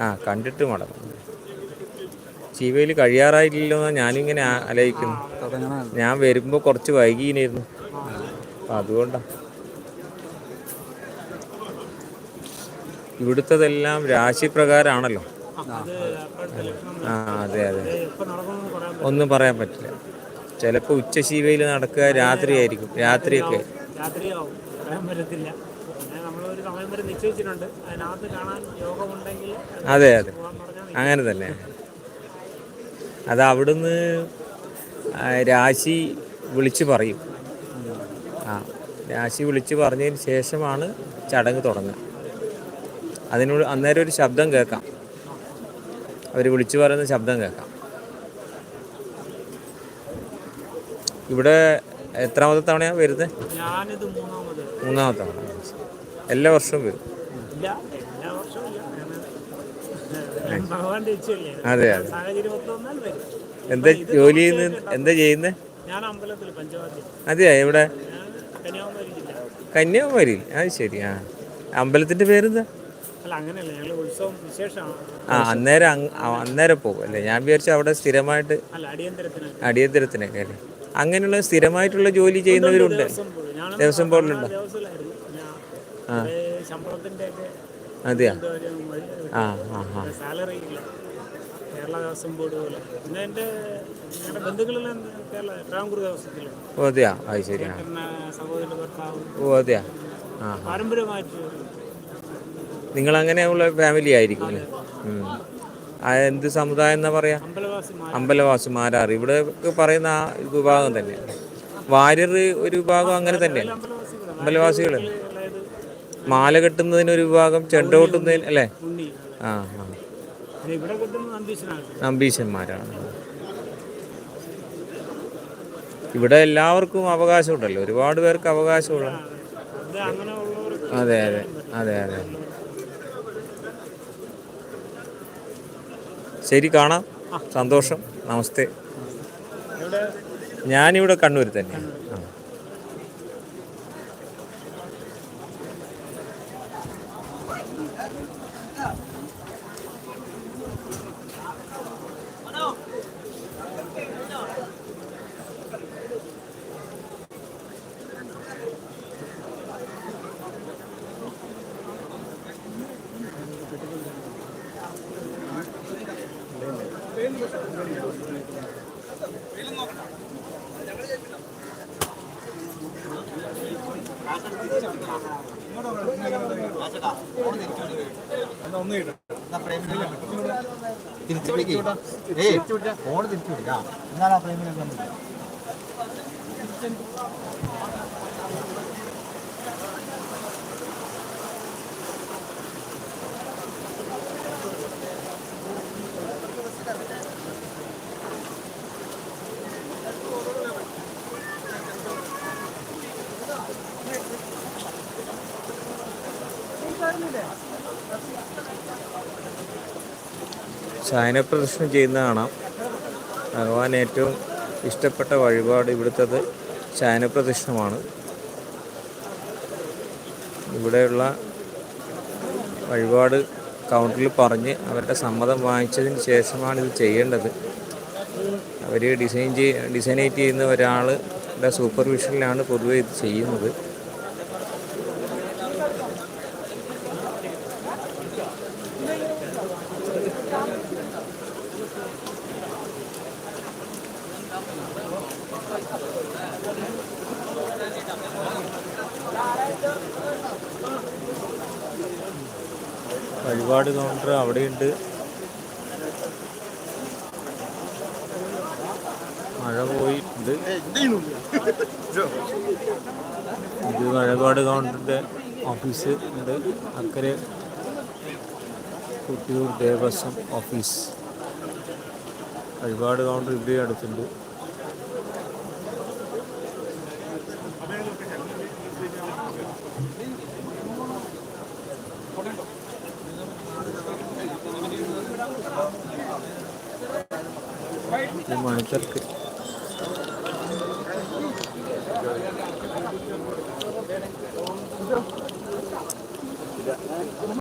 ആ. കണ്ടിട്ട് മടങ്ങും. ചീവയിൽ കഴിയാറായില്ലോ എന്നാ ഞാനിങ്ങനെ ആലോചിക്കുന്നു. ഞാൻ വരുമ്പോൾ കുറച്ച് വൈകിയിരുന്നു അപ്പം അതുകൊണ്ടാ. ഇവിടുത്തതെല്ലാം രാശിപ്രകാരമാണല്ലോ ആ അതെ അതെ ഒന്നും പറയാൻ പറ്റില്ല. ചിലപ്പോൾ ഉച്ച ശീവയിൽ നടക്കുക രാത്രിയായിരിക്കും. രാത്രിയൊക്കെ. പിന്നെ നമ്മളൊരു സമയം വരെ നിശ്ചയിച്ചിട്ടുണ്ട്. അതിനകത്ത് കാണാൻ യോഗമുണ്ടെങ്കിൽ അതെ അതെ അങ്ങനെ തന്നെ. അത് അവിടുന്ന് രാശി വിളിച്ച് പറയും. ആ രാശി വിളിച്ച് പറഞ്ഞതിന് ശേഷമാണ് ചടങ്ങ് തുടങ്ങുക. അതിനോട് അന്നേരം ഒരു ശബ്ദം കേൾക്കാം. അവർ വിളിച്ചു പറയുന്ന ശബ്ദം കേൾക്കാം. ഇവിടെ എത്രാമത്തെ തവണയാണ് വരുന്നത് മൂന്നാമത്തെ തവണ. എല്ലാ വർഷവും വരും. അതെ അതെ. എന്താ ജോലി ചെയ്യുന്നത് എന്താ ചെയ്യുന്നത് അതെയാ ഇവിടെ കന്യാകുമാരി അത് ശരി ആ. അമ്പലത്തിന്റെ പേരെന്താ? ആ അന്നേരം അന്നേരം പോകും അല്ലേ? ഞാൻ വിചാരിച്ചു അവിടെ സ്ഥിരമായിട്ട് അടിയന്തരത്തിനൊക്കെ അല്ലേ? അങ്ങനെയുള്ള സ്ഥിരമായിട്ടുള്ള ജോലി ചെയ്യുന്നവരുണ്ട്. ദേവസ്വം ബോർഡിലുണ്ട്. അതെയാ? ആ ദേവസ്വത്തിലുണ്ട് ഓ അതെയാ? അത് ഓ അതെയാ? ആ നിങ്ങൾ അങ്ങനെയുള്ള ഫാമിലി ആയിരിക്കും എന്ത് സമുദായം എന്നാ പറയാ? അമ്പലവാസിമാരാർ ഇവിടെ പറയുന്ന ആ വിഭാഗം തന്നെ. വാര്യർ ഒരു വിഭാഗം അങ്ങനെ തന്നെ അമ്പലവാസികൾ. മാല കെട്ടുന്നതിന് ഒരു വിഭാഗം ചെണ്ട കൊട്ടുന്നതിന് അല്ലേ? ആ. നമ്പീശന്മാരാണ്. ഇവിടെ എല്ലാവർക്കും അവകാശമുണ്ടല്ലോ. ഒരുപാട് പേർക്ക് അവകാശമുള്ള അതെ അതെ. അതെ അതെ. ശരി കാണാം. സന്തോഷം. നമസ്തേ. ഞാനിവിടെ കണ്ണൂർ തന്നെയാണ്. ആ. തിരിച്ചു പിടിക്ക്. ഏയ്, ഫോണ് തിരിച്ചു പിടിക്ക്. എന്നാലാ ആ ഫ്രെയിമിലേക്ക് പ്രദർശനം ചെയ്യുന്ന കാണാം. ഭഗവാൻ ഏറ്റവും ഇഷ്ടപ്പെട്ട വഴിപാട് ഇവിടുത്തത് പ്രദർശനമാണ്. ഇവിടെയുള്ള വഴിപാട് കൗണ്ടറിൽ പറഞ്ഞ് അവരുടെ സമ്മതം വാങ്ങിച്ചതിന് ശേഷമാണ് ഇത് ചെയ്യേണ്ടത്. അവർ ഡിസൈൻ ചെയ് ഡിസൈനേറ്റ് ചെയ്യുന്ന ഒരാളുടെ സൂപ്പർവിഷനിലാണ് പൊതുവെ ഇത് ചെയ്യുന്നത്. വഴിപാട് കൗണ്ടർ അവിടെയുണ്ട്. മഴ പോയിട്ടുണ്ട്. ഇത് വഴിപാട് കൗണ്ടറിന്റെ ഓഫീസ് ഉണ്ട്. അക്കരെ കുട്ടിയൂർ ദേവസ്വം ഓഫീസ് വഴിപാട് കൗണ്ടർ ഇവിടെ അടുത്തുണ്ട്. شركة